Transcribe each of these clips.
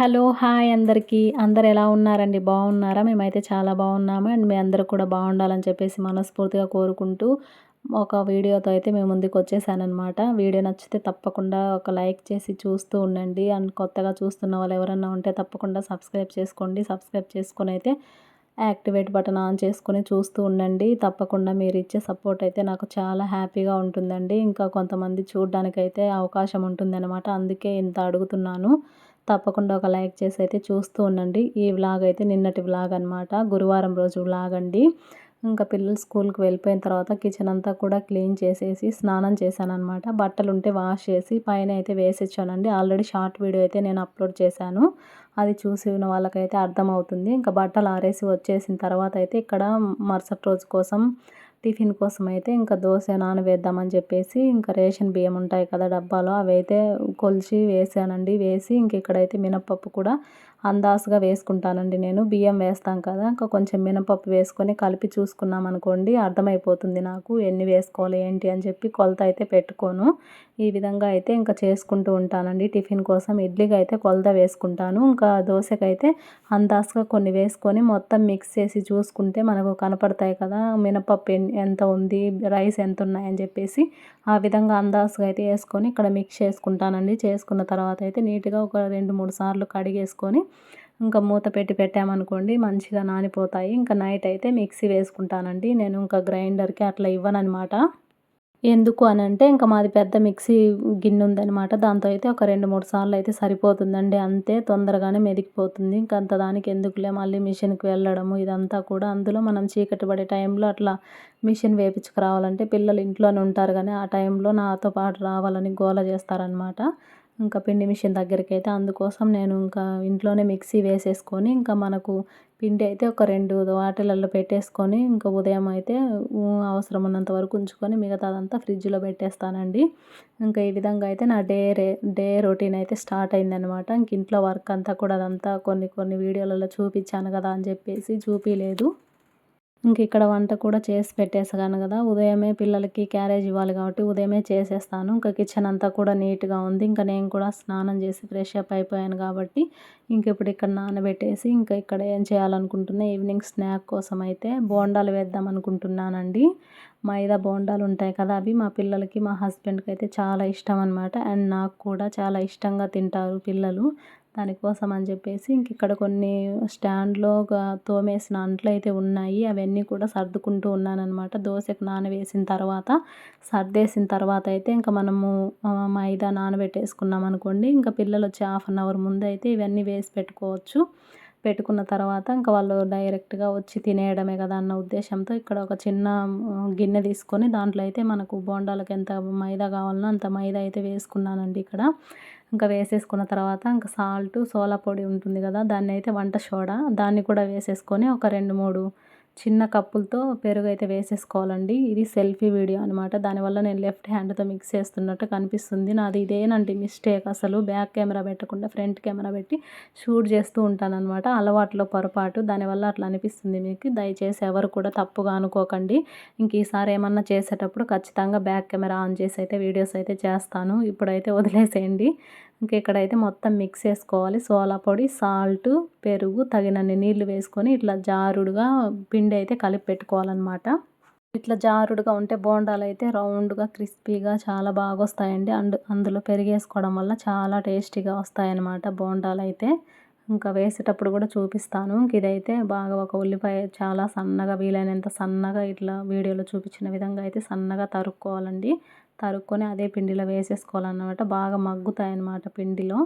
Hello hi అందరికీ. అందరు ఎలా ఉన్నారండి? బాగున్నారా? మేమైతే చాలా బాగున్నాము. అండ్ మీ అందరూ కూడా బాగుండాలని చెప్పేసి మనస్ఫూర్తిగా కోరుకుంటూ ఒక వీడియోతో అయితే మేము ముందుకు వచ్చేసానమాట వీడియో నచ్చితే తప్పకుండా ఒక లైక్ చేసి చూస్తూ ఉండండి. అండ్ కొత్తగా చూస్తున్న వాళ్ళు ఎవరన్నా ఉంటే తప్పకుండా సబ్స్క్రైబ్ చేసుకోండి. సబ్స్క్రైబ్ చేసుకొని అయితే యాక్టివేట్ బటన్ ఆన్ చేసుకొని చూస్తూ ఉండండి. తప్పకుండా మీరు ఇచ్చే సపోర్ట్ అయితే నాకు చాలా హ్యాపీగా ఉంటుందండి. ఇంకా కొంతమంది చూడడానికైతే అవకాశం ఉంటుందన్నమాట. అందుకే ఇంత అడుగుతున్నాను. తప్పకుండా ఒక లైక్ చేసి అయితే చూస్తూ ఉండండి. ఈ వ్లాగ్ అయితే నిన్నటి వ్లాగ్ అనమాట గురువారం రోజు వ్లాగ్ అండి. ఇంకా పిల్లలు స్కూల్కి వెళ్ళిపోయిన తర్వాత కిచెన్ అంతా కూడా క్లీన్ చేసేసి స్నానం చేశాను అనమాట బట్టలు ఉంటే వాష్ చేసి పైన అయితే వేసిచ్చానండి. ఆల్రెడీ షార్ట్ వీడియో అయితే నేను అప్లోడ్ చేశాను. అది చూసి ఉన్న వాళ్ళకైతే అర్థమవుతుంది. ఇంకా బట్టలు ఆరేసి వచ్చేసిన తర్వాత అయితే ఇక్కడ మరుసటి రోజు కోసం టిఫిన్ కోసం అయితే ఇంకా దోశ నానవేద్దామని చెప్పేసి ఇంకా రేషన్ బియ్యం ఉంటాయి కదా డబ్బాలో అవి అయితే కొలిచి వేసానండి. వేసి ఇంక ఇక్కడైతే మినప్పప్పు కూడా అందాసుగా వేసుకుంటానండి నేను. బియ్యం వేస్తాం కదా ఇంకా కొంచెం మినపప్పు వేసుకొని కలిపి చూసుకున్నాం అనుకోండి అర్థమైపోతుంది నాకు ఎన్ని వేసుకోవాలి ఏంటి అని చెప్పి కొలత అయితే పెట్టుకోను. ఈ విధంగా అయితే ఇంకా చేసుకుంటూ ఉంటానండి. టిఫిన్ కోసం ఇడ్లీకి అయితే కొలత వేసుకుంటాను. ఇంకా దోశకైతే అందాసుగా కొన్ని వేసుకొని మొత్తం మిక్స్ చేసి చూసుకుంటే మనకు కనపడతాయి కదా మినపప్పు ఎంత ఉంది రైస్ ఎంత ఉన్నాయని చెప్పేసి ఆ విధంగా అందాసుగా అయితే వేసుకొని ఇక్కడ మిక్స్ చేసుకుంటానండి. చేసుకున్న తర్వాత అయితే నీట్గా ఒక రెండు మూడు సార్లు కడిగేసుకొని ఇంకా మూత పెట్టి పెట్టామనుకోండి మంచిగా నానిపోతాయి. ఇంకా నైట్ అయితే మిక్సీ వేసుకుంటానండి. నేను ఇంకా గ్రైండర్కి అట్లా ఇవ్వనమాట ఎందుకు అని అంటే ఇంకా మాది పెద్ద మిక్సీ గిన్నె ఉందనమాట దాంతో అయితే ఒక రెండు మూడు సార్లు అయితే సరిపోతుందండి. అంతే తొందరగానే మెదిగిపోతుంది. ఇంకా అంత దానికి ఎందుకులే మళ్ళీ మిషన్కి వెళ్ళడము ఇదంతా కూడా. అందులో మనం చీకటి పడే టైంలో అట్లా మిషన్ వేపించుకురావాలంటే పిల్లలు ఇంట్లోనే ఉంటారు కానీ ఆ టైంలో నాతో పాటు రావాలని గోల చేస్తారనమాట ఇంకా పిండి మిషన్ దగ్గరికి అయితే అందుకోసం నేను ఇంకా ఇంట్లోనే మిక్సీ వేసేసుకొని ఇంకా మనకు పిండి అయితే ఒక రెండు వాటిలలో పెట్టేసుకొని ఇంకా ఉదయం అయితే అవసరం ఉన్నంత వరకు ఉంచుకొని మిగతాదంతా ఫ్రిడ్జ్లో పెట్టేస్తానండి. ఇంకా ఈ విధంగా అయితే నా డే రే డే రొటీన్ అయితే స్టార్ట్ అయిందనమాట ఇంక ఇంట్లో వర్క్ అంతా కూడా అదంతా కొన్ని కొన్ని వీడియోలలో చూపించాను కదా అని చెప్పేసి చూపించలేదు ఇంక ఇక్కడ వంట కూడా చేసి పెట్టేసాను కదా. ఉదయమే పిల్లలకి క్యారేజ్ ఇవ్వాలి కాబట్టి ఉదయమే చేసేస్తాను. ఇంకా కిచెన్ అంతా కూడా నీట్గా ఉంది. ఇంకా నేను కూడా స్నానం చేసి ఫ్రెష్ అప్ అయిపోయాను కాబట్టి ఇంక ఇప్పుడు ఇక్కడ నానబెట్టేసి ఇంకా ఇక్కడ ఏం చేయాలనుకుంటున్నా ఈవినింగ్ స్నాక్ కోసం అయితే బోండాలు వేద్దాం అనుకుంటున్నానండి. మైదా బోండాలు ఉంటాయి కదా అవి మా పిల్లలకి మా హస్బెండ్కి అయితే చాలా ఇష్టం అనమాట అండ్ నాకు కూడా చాలా ఇష్టంగా తింటారు పిల్లలు. దానికోసం అని చెప్పేసి ఇంక ఇక్కడ కొన్ని స్టాండ్లో తోమేసిన అంట్లు అయితే ఉన్నాయి. అవన్నీ కూడా సర్దుకుంటూ ఉన్నానమాట దోశకు నానవేసిన తర్వాత సర్దేసిన తర్వాత అయితే ఇంకా మనము మైదా నానబెట్టేసుకున్నాం అనుకోండి ఇంకా పిల్లలు వచ్చి హాఫ్ అన్ అవర్ ముందు అయితే ఇవన్నీ వేసి పెట్టుకోవచ్చు. పెట్టుకున్న తర్వాత ఇంకా వాళ్ళు డైరెక్ట్గా వచ్చి తినేయడమే కదా అన్న ఉద్దేశంతో ఇక్కడ ఒక చిన్న గిన్నె తీసుకొని దాంట్లో అయితే మనకు బోండాలకు ఎంత మైదా కావాలనో అంత మైదా అయితే వేసుకున్నానండి ఇక్కడ. ఇంకా వేసేసుకున్న తర్వాత ఇంకా సాల్ట్ సోలా పొడి ఉంటుంది కదా దాన్ని అయితే వంట సోడా దాన్ని కూడా వేసేసుకొని ఒక రెండు మూడు చిన్న కప్పులతో పెరుగు అయితే వేసేసుకోవాలండి. ఇది సెల్ఫీ వీడియో అనమాట దానివల్ల నేను లెఫ్ట్ హ్యాండ్తో మిక్స్ చేస్తున్నట్టు కనిపిస్తుంది. నాది ఇదేనండి మిస్టేక్ అసలు. బ్యాక్ కెమెరా పెట్టకుండా ఫ్రంట్ కెమెరా పెట్టి షూట్ చేస్తూ ఉంటానన్నమాట. అలవాట్లో పొరపాటు. దానివల్ల అట్లా అనిపిస్తుంది మీకు. దయచేసి ఎవరు కూడా తప్పుగా అనుకోకండి. ఇంక ఈసారి ఏమన్నా చేసేటప్పుడు ఖచ్చితంగా బ్యాక్ కెమెరా ఆన్ చేసి అయితే వీడియోస్ అయితే చేస్తాను. ఇప్పుడైతే వదిలేసేయండి. ఇంక ఇక్కడైతే మొత్తం మిక్స్ చేసుకోవాలి. సోలా పొడి సాల్ట్ పెరుగు తగినన్ని నీళ్ళు వేసుకొని ఇట్లా జారుడుగా పిండి అయితే కలిపి పెట్టుకోవాలన్నమాట. ఇట్లా జారుడుగా ఉంటే బోండాలు అయితే రౌండ్గా క్రిస్పీగా చాలా బాగా వస్తాయండి అండ్ అందులో పెరిగేసుకోవడం వల్ల చాలా టేస్టీగా వస్తాయన్నమాట బోండాలు అయితే. ఇంకా వేసేటప్పుడు కూడా చూపిస్తాను. ఇంక ఇదైతే బాగా ఒక ఉల్లిపాయ చాలా సన్నగా వీలైనంత సన్నగా ఇట్లా వీడియోలో చూపించిన విధంగా అయితే సన్నగా తరుక్కోవాలండి. తరుక్కొని అదే పిండిలో వేసేసుకోవాలన్నమాట. బాగా మగ్గుతాయి అన్నమాట పిండిలో.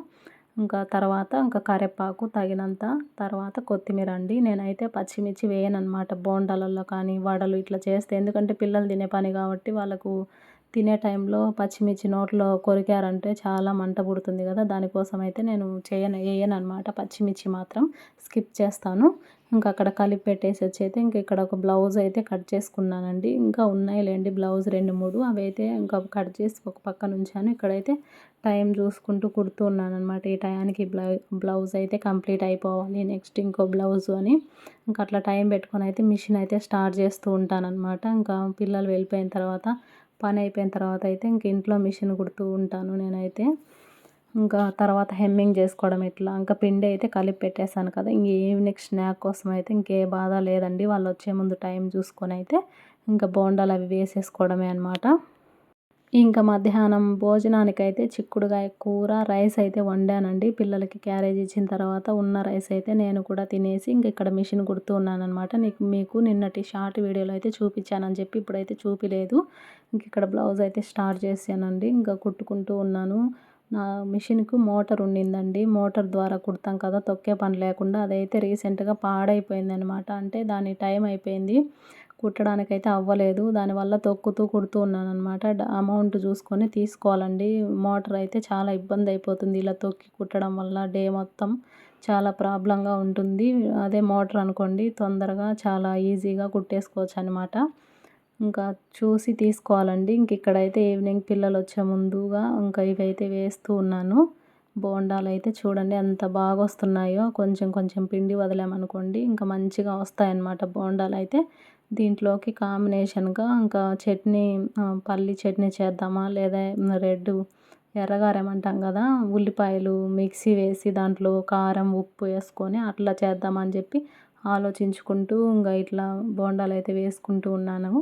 ఇంకా తర్వాత ఇంకా కరివేపాకు తగినంత తర్వాత కొత్తిమీర అండి. నేనైతే పచ్చిమిర్చి వేయనమాట బోండాలలో కానీ వడలు ఇట్లా చేస్తే. ఎందుకంటే పిల్లలు తినే పని కాబట్టి వాళ్ళకు తినే టైంలో పచ్చిమిర్చి నోట్లో కొరికారంటే చాలా మంట పుడుతుంది కదా. దానికోసం అయితే నేను చేయను వేయను అనమాట పచ్చిమిర్చి మాత్రం స్కిప్ చేస్తాను. ఇంకా అక్కడ కలిపి పెట్టేసి వచ్చి అయితే ఇంక ఇక్కడ ఒక బ్లౌజ్ అయితే కట్ చేసుకున్నానండి. ఇంకా ఉన్నాయిలేండి బ్లౌజ్ రెండు మూడు. అవి అయితే ఇంకా కట్ చేసి ఒక పక్కన ఉంచాను ఇక్కడైతే టైం చూసుకుంటూ కుడుతూ ఉన్నాను అనమాట ఈ టయానికి బ్లౌ బ్లౌజ్ అయితే కంప్లీట్ అయిపోవాలి. నెక్స్ట్ ఇంకో బ్లౌజ్ అని. ఇంకా అట్లా టైం పెట్టుకొని అయితే మిషన్ అయితే స్టార్ట్ చేస్తూ ఉంటాను అనమాట ఇంకా పిల్లలు వెళ్ళిపోయిన తర్వాత పని అయిపోయిన తర్వాత అయితే ఇంక ఇంట్లో మిషన్ కుడుతూ ఉంటాను నేనైతే. ఇంకా తర్వాత హెమ్మింగ్ చేసుకోవడం ఇట్లా ఇంకా పిండి అయితే కలిపి పెట్టేశాను కదా ఇంక ఈవినింగ్ స్నాక్ కోసం అయితే ఇంకే బాధ లేదండి. వాళ్ళు వచ్చే ముందు టైం చూసుకొని అయితే ఇంకా బోండాలు అవి వేసేసుకోవడమే అనమాట ఇంకా మధ్యాహ్నం భోజనానికైతే చిక్కుడుగాయ కూర రైస్ అయితే వండానండి. పిల్లలకి క్యారేజ్ ఇచ్చిన తర్వాత ఉన్న రైస్ అయితే నేను కూడా తినేసి ఇంక ఇక్కడ మిషన్ కుడుతూ ఉన్నానమాట నీకు మీకు నిన్నటి షార్ట్ వీడియోలో అయితే చూపించానని చెప్పి ఇప్పుడైతే చూపిలేదు. ఇంక ఇక్కడ బ్లౌజ్ అయితే స్టార్ట్ చేశానండి. ఇంకా కుట్టుకుంటూ ఉన్నాను. నా మిషన్కు మోటార్ ఉండిందండి. మోటార్ ద్వారా కుడతాం కదా తొక్కే పని లేకుండా అదైతే రీసెంట్గా పాడైపోయింది అనమాట అంటే దాని టైం అయిపోయింది. కుట్టడానికైతే అవ్వలేదు. దానివల్ల తొక్కుతూ కుడుతూ ఉన్నాను అనమాట అమౌంట్ చూసుకొని తీసుకోవాలండి. మోటార్ అయితే చాలా ఇబ్బంది అయిపోతుంది ఇలా తొక్కి కుట్టడం వల్ల డే మొత్తం చాలా ప్రాబ్లంగా ఉంటుంది. అదే మోటార్ అనుకోండి తొందరగా చాలా ఈజీగా కుట్టేసుకోవచ్చు అనమాట ఇంకా చూసి తీసుకోవాలండి. ఇంక ఇక్కడైతే ఈవినింగ్ పిల్లలు వచ్చే ముందుగా ఇంకా ఇవైతే వేస్తూ ఉన్నాను. బోండాలు అయితే చూడండి ఎంత బాగా వస్తున్నాయో. కొంచెం కొంచెం పిండి వదిలామనుకోండి ఇంకా మంచిగా వస్తాయన్నమాట బోండాలు అయితే. దీంట్లోకి కాంబినేషన్గా ఇంకా చట్నీ పల్లి చట్నీ చేద్దామా? లేదా రెడ్ ఎర్రగారం అంటాం కదా ఉల్లిపాయలు మిక్సీ వేసి దాంట్లో కారం ఉప్పు వేసుకొని అట్లా చేద్దామని చెప్పి ఆలోచించుకుంటూ ఇంకా ఇట్లా బోండాలు అయితే వేసుకుంటూ ఉన్నాను.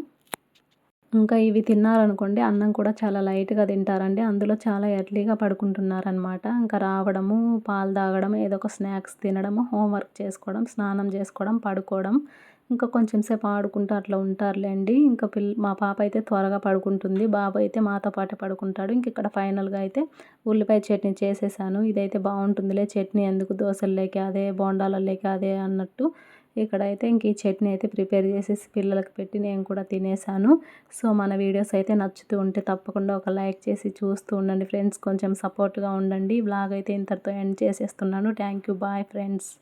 ఇంకా ఇవి తిన్నారనుకోండి అన్నం కూడా చాలా లైట్గా తింటారండి. అందులో చాలా ఎర్లీగా పడుకుంటున్నారనమాట ఇంకా రావడము పాలు తాగడం ఏదో ఒక స్నాక్స్ తినడము హోంవర్క్ చేసుకోవడం స్నానం చేసుకోవడం పడుకోవడం. ఇంకా కొంచెం సేపు ఆడుకుంటూ అట్లా ఉంటారులేండి ఇంకా పిల్ మా పాప అయితే త్వరగా పడుకుంటుంది. బాబు అయితే మాతో పాటే పడుకుంటాడు. ఇంక ఇక్కడ ఫైనల్గా అయితే ఉల్లిపాయ చట్నీ చేసేసాను. ఇదైతే బాగుంటుందిలే చట్నీ ఎందుకు దోశల్లోకి అదే బోండాలలోకి అదే అన్నట్టు ఇక్కడైతే ఇంక ఈ చట్నీ అయితే ప్రిపేర్ చేసేసి పిల్లలకు పెట్టి నేను కూడా తినేసాను. సో మన వీడియోస్ అయితే నచ్చుతూ ఉంటే తప్పకుండా ఒక లైక్ చేసి చూస్తూ ఉండండి ఫ్రెండ్స్. కొంచెం సపోర్ట్గా ఉండండి. బ్లాగ్ అయితే ఇంతటితో ఎండ్ చేసేస్తున్నాను. Thank you bye friends.